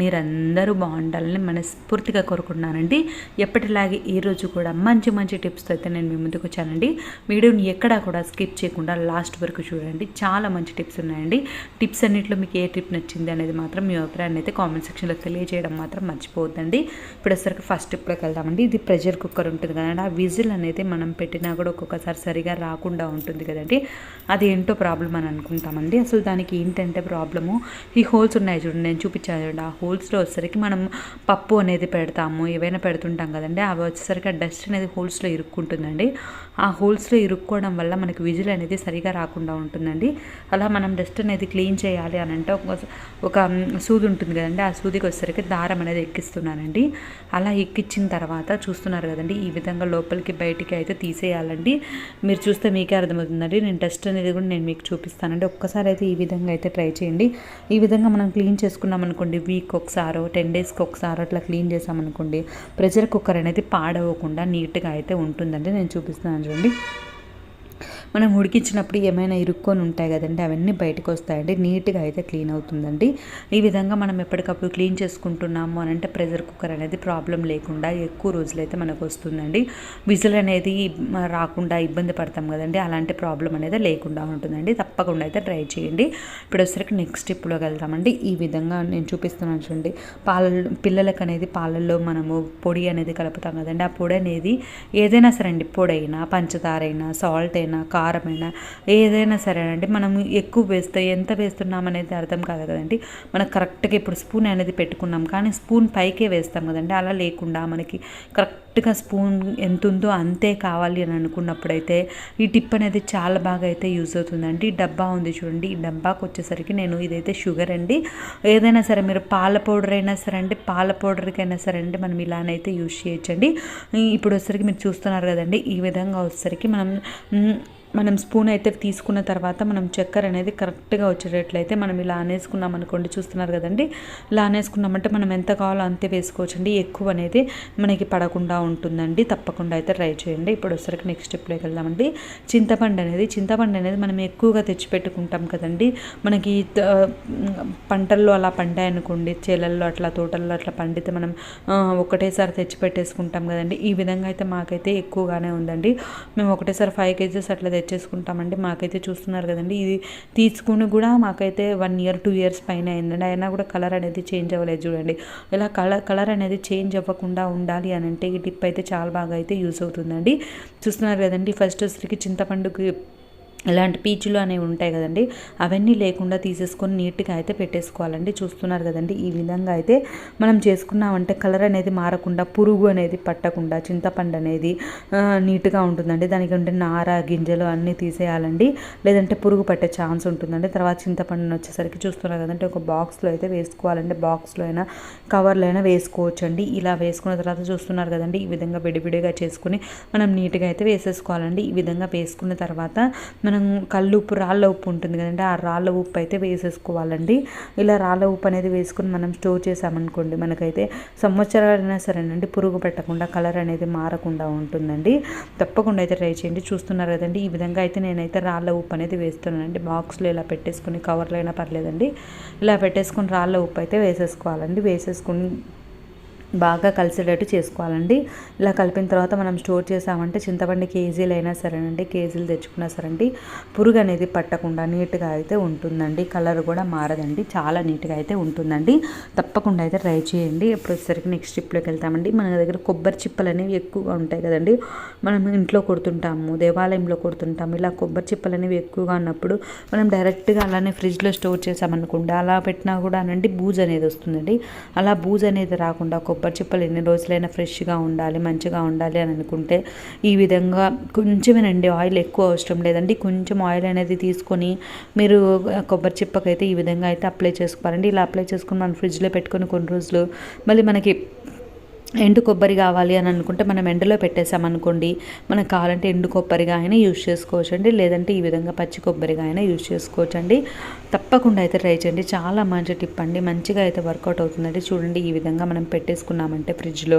మీరందరూ బాగుండాలని మనస్ఫూర్తిగా కోరుకుంటున్నానండి. ఎప్పటిలాగే ఈ రోజు కూడా మంచి మంచి టిప్స్తో అయితే నేను మీ ముందుకు వచ్చానండి. వీడియోని ఎక్కడా కూడా స్కిప్ చేయకుండా లాస్ట్ వరకు చూడండి. చాలా మంచి టిప్స్ ఉన్నాయండి. టిప్స్ అన్నింటిలో మీకు ఏ టిప్ నచ్చింది అనేది మాత్రం మీ అభిప్రాయాన్ని అయితే కామెంట్ సెక్షన్లో తెలియజేయడం మాత్రం మర్చిపోవద్దండి. ఇప్పుడు ఒకసారి ఫస్ట్ టిప్లోకి వెళ్దామండి. ఇది ప్రెషర్ కుక్కర్ ఉంటుంది కదండి. ఆ విజిల్ అనేది మనం పెట్టినా కూడా ఒక్కొక్కసారి సరిగా రాకుండా ఉంటుంది కదండి. అది ఏంటో ప్రాబ్లం అని అనుకుంటామండి. అసలు దానికి ఏంటంటే ప్రాబ్లము? ఈ హోల్స్ ఉన్నాయి చూడండి. నేను చూపించాను చూడండి. ఆ హోల్స్లో వచ్చేసరికి మనం పప్పు అనేది పెడతాము ఏవైనా పెడుతుంటాం కదండి అవి వచ్చేసరికి ఆ డస్ట్ అనేది హోల్స్లో ఇరుక్కుంటుందండి. ఆ హోల్స్లో ఇరుక్కోవడం వల్ల మనకి విజిల్ అనేది సరిగా రాకుండా ఉంటుందండి. అలా మనం డస్ట్ అనేది క్లీన్ చేయాలి అని అంటే ఒక ఒక సూది ఉంటుంది కదండి ఆ సూదికి వచ్చేసరికి దారం అనేది ఎక్కిస్తున్నానండి. అలా ఎక్కించిన తర్వాత చూస్తున్నారు కదండి ఈ విధంగా లోపలికి బయటికి అయితే తీసేయాలండి. మీరు చూస్తే మీకే అర్థమవుతుందండి నేను డస్ట్ అనేది కూడా నేను మీకు చూపిస్తానండి. ఒక్కసారి అయితే ఈ విధంగా అయితే ట్రై చేయండి. ఈ విధంగా మనం క్లీన్ చేసుకున్నాం అనుకోండి వీక్ ఒకసారో టెన్ డేస్కి ఒకసారో అట్లా క్లీన్ చేసామనుకోండి ప్రెషర్ కుక్కర్ అనేది పాడవకుండా నీట్గా అయితే ఉంటుందంటే నేను చూపిస్తున్నాను చూడండి. మనం ఉడికించినప్పుడు ఏమైనా ఇరుక్కొని ఉంటాయి కదండి అవన్నీ బయటకు వస్తాయండి. నీట్గా అయితే క్లీన్ అవుతుందండి. ఈ విధంగా మనం ఎప్పటికప్పుడు క్లీన్ చేసుకుంటున్నాము అని అంటే ప్రెషర్ కుక్కర్ అనేది ప్రాబ్లం లేకుండా ఎక్కువ రోజులైతే మనకు వస్తుందండి. విజిల్ అనేది రాకుండా ఇబ్బంది పడతాం కదండి. అలాంటి ప్రాబ్లం అనేది లేకుండా ఉంటుందండి. తప్పకుండా అయితే ట్రై చేయండి. ఇప్పుడు వచ్చేసరికి నెక్స్ట్ స్టెప్లోకి వెళ్తామండి ఈ విధంగా నేను చూపిస్తున్నాను చూడండి. పాల పిల్లలకు అనేది పాలల్లో మనము పొడి అనేది కలుపుతాం కదండి. ఆ పొడి అనేది ఏదైనా సరే అండి పొడి అయినా పంచదార అయినా సాల్ట్ అయినా కారమైనా ఏదైనా సరేనండి మనం ఎక్కువ వేస్తే ఎంత వేస్తున్నాం అనేది అర్థం కాదు కదండి. మనకు కరెక్ట్గా ఇప్పుడు స్పూన్ అనేది పెట్టుకున్నాం కానీ స్పూన్ పైకే వేస్తాం కదండి. అలా లేకుండా మనకి కరెక్ట్ కరెక్ట్గా స్పూన్ ఎంత ఉందో అంతే కావాలి అని అనుకున్నప్పుడైతే ఈ టిప్ అనేది చాలా బాగా అయితే యూజ్ అవుతుందండి ఈ డబ్బా ఉంది చూడండి ఈ డబ్బాకి వచ్చేసరికి నేను ఇదైతే షుగర్ అండి. ఏదైనా సరే మీరు పాల పౌడర్ అయినా సరే అండి పాల పౌడర్కైనా సరే అండి మనం ఇలానైతే యూజ్ చేయొచ్చండి. ఇప్పుడు వచ్చేసరికి మీరు చూస్తున్నారు కదండి ఈ విధంగా వచ్చేసరికి మనం మనం స్పూన్ అయితే తీసుకున్న తర్వాత మనం చక్కెర అనేది కరెక్ట్గా వచ్చేటట్లయితే మనం ఇలా అనేసుకున్నాం అనుకోండి చూస్తున్నారు కదండి. ఇలా అనేసుకున్నామంటే మనం ఎంత కావాలో అంతే వేసుకోవచ్చండి. ఎక్కువ అనేది మనకి పడకుండా ఉంటుందండి. తప్పకుండా అయితే ట్రై చేయండి. ఇప్పుడు వచ్చరికి నెక్స్ట్ స్టెప్లోకి వెళ్దామండి. చింతపండు అనేది చింతపండు అనేది మనం ఎక్కువగా తెచ్చిపెట్టుకుంటాం కదండి. మనకి పంటల్లో అలా పండాయి అనుకోండి చేలల్లో అట్లా తోటల్లో అట్లా పండితే మనం ఒకటేసారి తెచ్చి పెట్టేసుకుంటాం కదండి. ఈ విధంగా అయితే మాకైతే ఎక్కువగానే ఉందండి. మేము ఒకటేసారి ఫైవ్ కేజెస్ అట్లా తెచ్చేసుకుంటామండి. మాకైతే చూస్తున్నారు కదండి. ఇది తీసుకుని కూడా మాకైతే వన్ ఇయర్ టూ ఇయర్స్ పైన అయిందండి. అయినా కూడా కలర్ అనేది చేంజ్ అవ్వలేదు చూడండి. ఇలా కలర్ కలర్ అనేది చేంజ్ అవ్వకుండా ఉండాలి అని అంటే ఇటు టిప్ అయితే చాలా బాగా అయితే యూస్ అవుతుందండి. చూస్తున్నారు కదండి ఫస్ట్ వచ్చరికి చింతపండుకి ఇలాంటి పీచులు అనేవి ఉంటాయి కదండి అవన్నీ లేకుండా తీసేసుకొని నీట్గా అయితే పెట్టేసుకోవాలండి. చూస్తున్నారు కదండి ఈ విధంగా అయితే మనం చేసుకున్నామంటే కలర్ అనేది మారకుండా పురుగు అనేది పట్టకుండా చింతపండు అనేది నీట్గా ఉంటుందండి. దానికి ఉంటే నార గింజలు అన్నీ తీసేయాలండి. లేదంటే పురుగు పట్టే ఛాన్స్ ఉంటుందండి. తర్వాత చింతపండుని వచ్చేసరికి చూస్తున్నారు కదంటే ఒక బాక్స్లో అయితే వేసుకోవాలండి. బాక్స్లో అయినా కవర్లో అయినా వేసుకోవచ్చండి. ఇలా వేసుకున్న తర్వాత చూస్తున్నారు కదండి ఈ విధంగా విడివిడిగా చేసుకుని మనం నీట్గా అయితే వేసేసుకోవాలండి. ఈ విధంగా వేసుకున్న తర్వాత మనం మనం కళ్ళు ఉప్పు రాళ్ళ ఉప్పు ఉంటుంది కదండి ఆ రాళ్ళ ఉప్పు అయితే వేసేసుకోవాలండి. ఇలా రాళ్ళ ఉప్పు అనేది వేసుకుని మనం స్టోర్ చేసామనుకోండి మనకైతే సంవత్సరాలైనా సరేనండి పురుగు పెట్టకుండా కలర్ అనేది మారకుండా ఉంటుందండి. తప్పకుండా అయితే ట్రై చేయండి. చూస్తున్నారు కదండి ఈ విధంగా అయితే నేనైతే రాళ్ళ ఉప్పు అనేది వేస్తున్నానండి. బాక్స్లో ఇలా పెట్టేసుకుని కవర్లో అయినా పర్లేదండి. ఇలా పెట్టేసుకుని రాళ్ళ ఉప్పు అయితే వేసేసుకోవాలండి. వేసేసుకుని బాగా కలిసేటట్టు చేసుకోవాలండి. ఇలా కలిపిన తర్వాత మనం స్టోర్ చేసామంటే చింతపండు కేజీలు అయినా సరేనండి కేజీలు తెచ్చుకున్నా సరేండి పురుగు అనేది పట్టకుండా నీట్గా అయితే ఉంటుందండి. కలర్ కూడా మారదండి. చాలా నీట్గా అయితే ఉంటుందండి. తప్పకుండా అయితే ట్రై చేయండి. ఇప్పుడు వచ్చేసరికి నెక్స్ట్ ట్రిప్లోకి వెళ్తామండి. మన దగ్గర కొబ్బరి చిప్పలు అనేవి ఎక్కువగా ఉంటాయి కదండి. మనం ఇంట్లో కొడుతుంటాము దేవాలయంలో కొడుతుంటాము. ఇలా కొబ్బరి చిప్పలు అనేవి ఎక్కువగా ఉన్నప్పుడు మనం డైరెక్ట్గా అలానే ఫ్రిడ్జ్లో స్టోర్ చేసామనుకోండి అలా పెట్టినా కూడా అనండి బూజ్ అనేది వస్తుందండి. అలా బూజ్ అనేది రాకుండా కొబ్బరి కొబ్బరి చిప్పలు. ఎన్ని రోజులైనా ఫ్రెష్గా ఉండాలి మంచిగా ఉండాలి అని అనుకుంటే ఈ విధంగా కొంచెమేనండి ఆయిల్ ఎక్కువ అవసరం లేదండి. కొంచెం ఆయిల్ అనేది తీసుకొని మీరు కొబ్బరి చిప్పకైతే ఈ విధంగా అయితే అప్లై చేసుకోవాలండి. ఇలా అప్లై చేసుకుని మనం ఫ్రిడ్జ్లో పెట్టుకొని కొన్ని రోజులు మళ్ళీ మనకి ఎండు కొబ్బరి కావాలి అని అనుకుంటే మనం ఎండలో పెట్టేసామనుకోండి మనకు కావాలంటే ఎండు కొబ్బరిగా అయినా యూజ్ చేసుకోవచ్చు అండి లేదంటే ఈ విధంగా పచ్చి కొబ్బరిగా అయినా యూజ్ చేసుకోవచ్చు అండి తప్పకుండా అయితే ట్రై చేయండి. చాలా మంచి టిప్ అండి. మంచిగా అయితే వర్కౌట్ అవుతుందండి. చూడండి ఈ విధంగా మనం పెట్టేసుకున్నామంటే ఫ్రిడ్జ్లో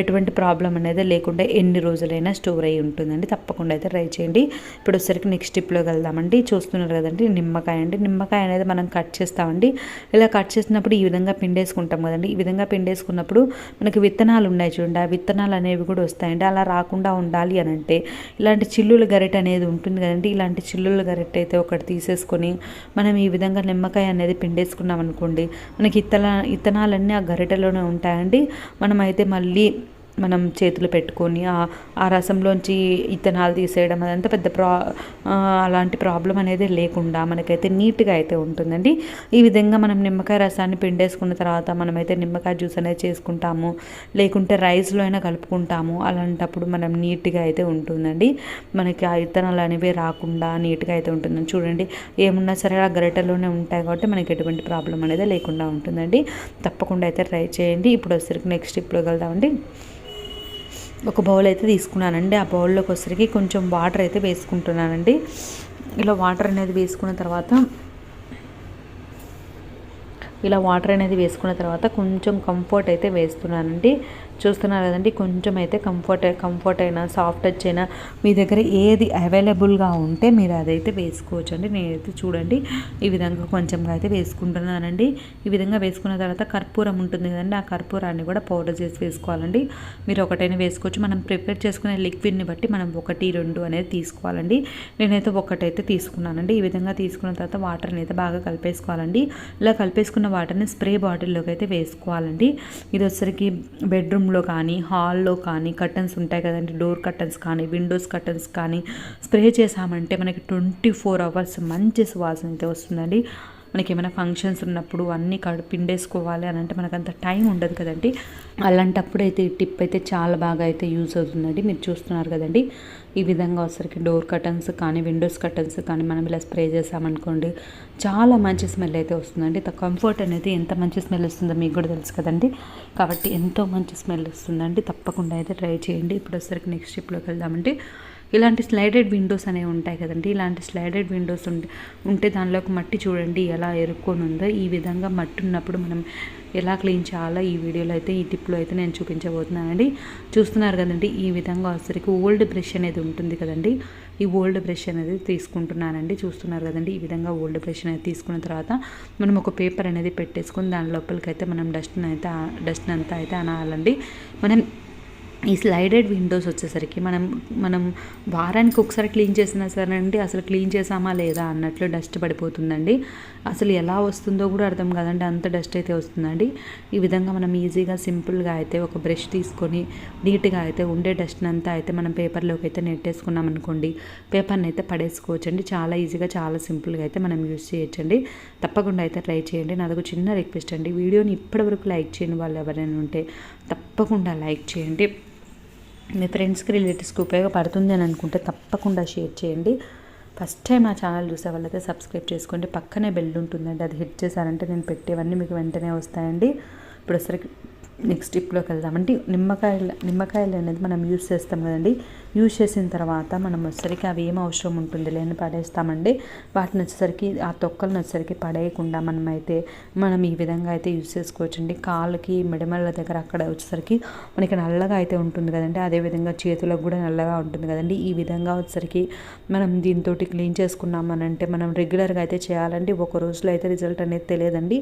ఎటువంటి ప్రాబ్లం అనేది లేకుండా ఎన్ని రోజులైనా స్టోర్ అయ్యి ఉంటుందండి. తప్పకుండా అయితే ట్రై చేయండి. ఇప్పుడు వచ్చేసరికి నెక్స్ట్ టిప్లోకి వెళ్దామండి. చూస్తున్నారు కదండి నిమ్మకాయ అండి. నిమ్మకాయ అనేది మనం కట్ చేస్తామండి. ఇలా కట్ చేసినప్పుడు ఈ విధంగా పిండేసుకుంటాం కదండి. ఈ విధంగా పిండేసుకున్నప్పుడు మనకి విత్తనాలు ఉన్నాయి చూడండి. ఆ విత్తనాలు అనేవి కూడా వస్తాయండి. అలా రాకుండా ఉండాలి అని అంటే ఇలాంటి చిల్లుల గరిట అనేది ఉంటుంది కదండి. ఇలాంటి చిల్లుల గరిట అయితే ఒకటి తీసేసుకొని మనం ఈ విధంగా నిమ్మకాయ అనేది పిండేసుకున్నాం అనుకోండి మనకి ఇత్తన ఇత్తనాలన్నీ ఆ గరిటెలోనే ఉంటాయండి. మనమైతే మళ్ళీ మనం చేతులు పెట్టుకొని ఆ రసంలోంచి ఇత్తనాలు తీసేయడం అదంతా పెద్ద ప్రా అలాంటి ప్రాబ్లం అనేది లేకుండా మనకైతే నీట్గా అయితే ఉంటుందండి. ఈ విధంగా మనం నిమ్మకాయ రసాన్ని పిండేసుకున్న తర్వాత మనమైతే నిమ్మకాయ జ్యూస్ అనేది చేసుకుంటాము. లేకుంటే రైస్లో అయినా కలుపుకుంటాము. అలాంటప్పుడు మనం నీట్గా అయితే ఉంటుందండి. మనకి ఆ ఇత్తనాలు అనేవి రాకుండా నీట్గా అయితే ఉంటుందండి. చూడండి ఏమున్నా సరే ఆ గరిటెలోనే ఉంటాయి కాబట్టి మనకి ఎటువంటి ప్రాబ్లం అనేది లేకుండా ఉంటుందండి. తప్పకుండా అయితే ట్రై చేయండి. ఇప్పుడు వచ్చరికి నెక్స్ట్ ఇప్పుడు వెళ్దామండి. ఒక బౌల్ అయితే తీసుకున్నానండి. ఆ బౌల్లోకి వచ్చరికి కొంచెం వాటర్ అయితే వేసుకుంటున్నానండి. ఇలా వాటర్ అనేది వేసుకున్న తర్వాత ఇలా వాటర్ అనేది వేసుకున్న తర్వాత కొంచెం కంఫర్ట్ అయితే వేస్తున్నానండి. చూస్తున్నారు కదండి కొంచెం అయితే కంఫర్ట్ కంఫర్ట్ అయినా సాఫ్ట్ టచ్ అయినా మీ దగ్గర ఏది అవైలబుల్గా ఉంటే మీరు అదైతే వేసుకోవచ్చు అండి నేనైతే చూడండి ఈ విధంగా కొంచెంగా అయితే వేసుకుంటున్నానండి. ఈ విధంగా వేసుకున్న తర్వాత కర్పూరం ఉంటుంది కదండి ఆ కర్పూరాన్ని కూడా పౌడర్ చేసి వేసుకోవాలండి. మీరు ఒకటైనా వేసుకోవచ్చు. మనం ప్రిపేర్ చేసుకునే లిక్విడ్ని బట్టి మనం ఒకటి రెండు అనేది తీసుకోవాలండి. నేనైతే ఒకటైతే తీసుకున్నానండి. ఈ విధంగా తీసుకున్న తర్వాత వాటర్ని అయితే బాగా కలిపేసుకోవాలండి. ఇలా కలిపేసుకున్న వాటర్ని స్ప్రే బాటిల్లోకి అయితే వేసుకోవాలండి. ఇది వచ్చరికి బెడ్రూమ్ రూమ్లో కానీ హాల్లో కానీ కర్టన్స్ ఉంటాయి కదండి. డోర్ కర్టన్స్ కానీ విండోస్ కర్టన్స్ కానీ స్ప్రే చేసామంటే మనకి ట్వంటీ ఫోర్ అవర్స్ మంచి సువాసన అయితే వస్తుందండి. మనకి ఏమైనా ఫంక్షన్స్ ఉన్నప్పుడు అన్నీ కడు పిండేసుకోవాలి అని అంటే మనకు అంత టైం ఉండదు కదండి. అలాంటప్పుడు అయితే ఈ టిప్ అయితే చాలా బాగా అయితే యూజ్ అవుతుందండి. మీరు చూస్తున్నారు కదండి. ఈ విధంగా వచ్చరికి డోర్ కర్టన్స్ కానీ విండోస్ కర్టన్స్ కానీ మనం ఇలా స్ప్రే చేసామనుకోండి చాలా మంచి స్మెల్ అయితే వస్తుందండి. కంఫర్ట్ అనేది ఎంత మంచి స్మెల్ వస్తుందో మీకు కూడా తెలుసు కదండి. కాబట్టి ఎంతో మంచి స్మెల్ వస్తుందండి. తప్పకుండా అయితే ట్రై చేయండి. ఇప్పుడు వచ్చరికి నెక్స్ట్ ట్రిప్లోకి వెళ్దామంటే ఇలాంటి స్లైడెడ్ విండోస్ అనేవి ఉంటాయి కదండి. ఇలాంటి స్లైడెడ్ విండోస్ ఉంటే ఉంటే దానిలోకి మట్టి చూడండి ఎలా ఎరుక్కొని ఉందో. ఈ విధంగా మట్టి ఉన్నప్పుడు మనం ఎలా క్లీన్ చేయాలో ఈ వీడియోలో అయితే ఈ టిప్లో అయితే నేను చూపించబోతున్నానండి. చూస్తున్నారు కదండి ఈ విధంగా వచ్చరికి ఓల్డ్ బ్రష్ అనేది ఉంటుంది కదండి. ఈ ఓల్డ్ బ్రష్ అనేది తీసుకుంటున్నానండి. చూస్తున్నారు కదండి ఈ విధంగా ఓల్డ్ బ్రష్ అనేది తీసుకున్న తర్వాత మనం ఒక పేపర్ అనేది పెట్టేసుకొని దాని లోపలికి అయితే మనం డస్ట్ని అయితే డస్ట్ అంతా అయితే అనాలండి. మనం ఈ స్లైడెడ్ విండోస్ వచ్చేసరికి మనం మనం వారానికి ఒకసారి క్లీన్ చేసినా సరే అండి అసలు క్లీన్ చేసామా లేదా అన్నట్లు డస్ట్ పడిపోతుందండి. అసలు ఎలా వస్తుందో కూడా అర్థం కాదండి అంత డస్ట్ అయితే వస్తుందండి. ఈ విధంగా మనం ఈజీగా సింపుల్గా అయితే ఒక బ్రష్ తీసుకొని నీట్గా అయితే ఉండే డస్ట్ని అంతా అయితే మనం పేపర్లోకి అయితే నెట్టేసుకున్నాం అనుకోండి పేపర్ని అయితే పడేసుకోవచ్చండి. చాలా ఈజీగా చాలా సింపుల్గా అయితే మనం యూజ్ చేయొచ్చండి. తప్పకుండా అయితే ట్రై చేయండి. నాదొక చిన్న రిక్వెస్ట్ అండి. వీడియోని ఇప్పటివరకు లైక్ చేయని వాళ్ళు ఎవరైనా ఉంటే తప్పకుండా లైక్ చేయండి. మీ ఫ్రెండ్స్కి రిలేటివ్స్కి ఉపయోగపడుతుంది అని అనుకుంటే తప్పకుండా షేర్ చేయండి. ఫస్ట్ టైం ఆ ఛానల్ చూసే వాళ్ళైతే సబ్స్క్రైబ్ చేసుకోండి. పక్కనే బెల్ ఉంటుందండి. అది హిట్ చేశారంటే నేను పెట్టేవన్నీ మీకు వెంటనే వస్తాయండి. ఇప్పుడు వచ్చరికి నెక్స్ట్ టిప్లోకి వెళ్దామంటే నిమ్మకాయలు నిమ్మకాయలు అనేది మనం యూస్ చేస్తాం కదండి. యూజ్ చేసిన తర్వాత మనం వచ్చేసరికి అవి ఏం అవసరం ఉంటుంది లేని పడేస్తామండి. వాటిని వచ్చేసరికి ఆ తొక్కలను వచ్చేసరికి పడేయకుండా మనమైతే మనం ఈ విధంగా అయితే యూజ్ చేసుకోవచ్చండి. కాళ్ళకి మెడమల్ల దగ్గర అక్కడ వచ్చేసరికి మనకి నల్లగా అయితే ఉంటుంది కదండి. అదేవిధంగా చేతులకు కూడా నల్లగా ఉంటుంది కదండి. ఈ విధంగా వచ్చేసరికి మనం దీంతో క్లీన్ చేసుకున్నామనంటే మనం రెగ్యులర్గా అయితే చేయాలండి. ఒక రోజులో అయితే రిజల్ట్ అనేది తెలియదండి.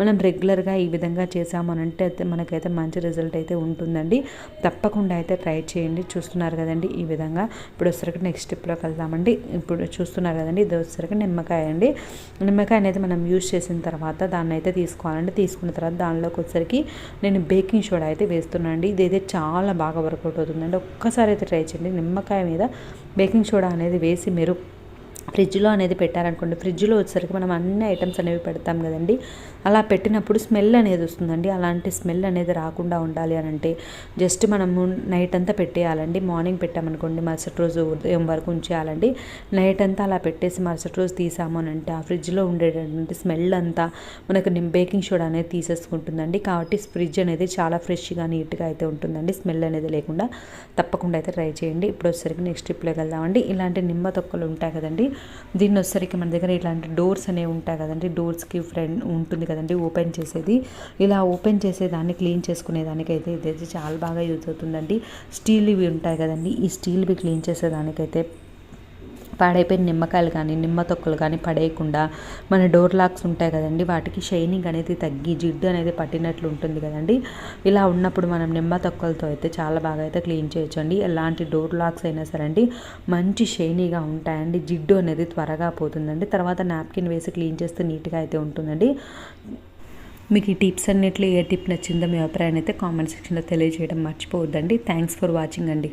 మనం రెగ్యులర్గా ఈ విధంగా చేసామనంటే అయితే మనకైతే మంచి రిజల్ట్ అయితే ఉంటుందండి. తప్పకుండా అయితే ట్రై చేయండి. చూస్తున్నారు కదండి. ఈ విధంగా ఇప్పుడు వచ్చరికి నెక్స్ట్ స్టెప్లోకి వెళ్దామండి. ఇప్పుడు చూస్తున్నారు కదండి ఇది వచ్చరికి నిమ్మకాయ అండి. నిమ్మకాయ అనేది మనం యూజ్ చేసిన తర్వాత దాన్ని అయితే తీసుకోవాలండి. తీసుకున్న తర్వాత దానిలోకి వచ్చరికి నేను బేకింగ్ సోడా అయితే వేస్తున్నాను అండి ఇది అయితే చాలా బాగా వర్కౌట్ అవుతుందండి. ఒక్కసారి అయితే ట్రై చేయండి. నిమ్మకాయ మీద బేకింగ్ సోడా అనేది వేసి మీరు ఫ్రిడ్జ్లో అనేది పెట్టారనుకోండి ఫ్రిడ్జ్లో వచ్చేసరికి మనం అన్ని ఐటమ్స్ అనేవి పెడతాం కదండి. అలా పెట్టినప్పుడు స్మెల్ అనేది వస్తుందండి. అలాంటి స్మెల్ అనేది రాకుండా ఉండాలి అని అంటే జస్ట్ మనము నైట్ అంతా పెట్టేయాలండి. మార్నింగ్ పెట్టామనుకోండి మరుసటి రోజు ఉదయం వరకు ఉంచేయాలండి. నైట్ అంతా అలా పెట్టేసి మరుసటి రోజు తీసాము అని అంటే ఆ ఫ్రిడ్జ్లో ఉండేటటువంటి స్మెల్ అంతా మనకు బేకింగ్ సోడా అనేది తీసేసుకుంటుందండి. కాబట్టి ఫ్రిడ్జ్ అనేది చాలా ఫ్రెష్గా నీట్గా అయితే ఉంటుందండి. స్మెల్ అనేది లేకుండా తప్పకుండా అయితే ట్రై చేయండి. ఇప్పుడు వచ్చేసరికి నెక్స్ట్ ట్రిప్లోకి వెళ్దామండి. ఇలాంటి నిమ్మ తొక్కలు ఉంటాయి కదండి. దీన్ని వచ్చేసరికి మన దగ్గర ఇలాంటి డోర్స్ అనేవి ఉంటాయి కదండి. డోర్స్కి ఫ్రెండ్ ఉంటుంది కదండి ఓపెన్ చేసేది. ఇలా ఓపెన్ చేసేదాన్ని క్లీన్ చేసుకునేదానికైతే ఇదైతే చాలా బాగా యూజ్ అవుతుందండి. స్టీల్ ఇవి ఉంటాయి కదండి ఈ స్టీల్వి క్లీన్ చేసేదానికైతే పాడైపోయిన నిమ్మకాయలు కానీ నిమ్మ తొక్కలు కానీ పడేయకుండా మన డోర్ లాక్స్ ఉంటాయి కదండి వాటికి షైనింగ్ అనేది తగ్గి జిడ్డు అనేది పట్టినట్లు ఉంటుంది కదండి. ఇలా ఉన్నప్పుడు మనం నిమ్మ తొక్కలతో అయితే చాలా బాగా అయితే క్లీన్ చేయొచ్చండి. ఎలాంటి డోర్ లాక్స్ అయినా సరే అండి మంచి షైనీగా ఉంటాయండి. జిడ్డు అనేది త్వరగా పోతుందండి. తర్వాత నాప్కిన్ వేసి క్లీన్ చేస్తే నీట్గా అయితే ఉంటుందండి. మీకు ఈ టిప్స్ అన్నిట్లో ఏ టిప్ నచ్చిందో మీ అభిప్రాయాన్ని అయితే కామెంట్ సెక్షన్లో తెలియజేయడం మర్చిపోవద్దండి. థ్యాంక్స్ ఫర్ వాచింగ్ అండి.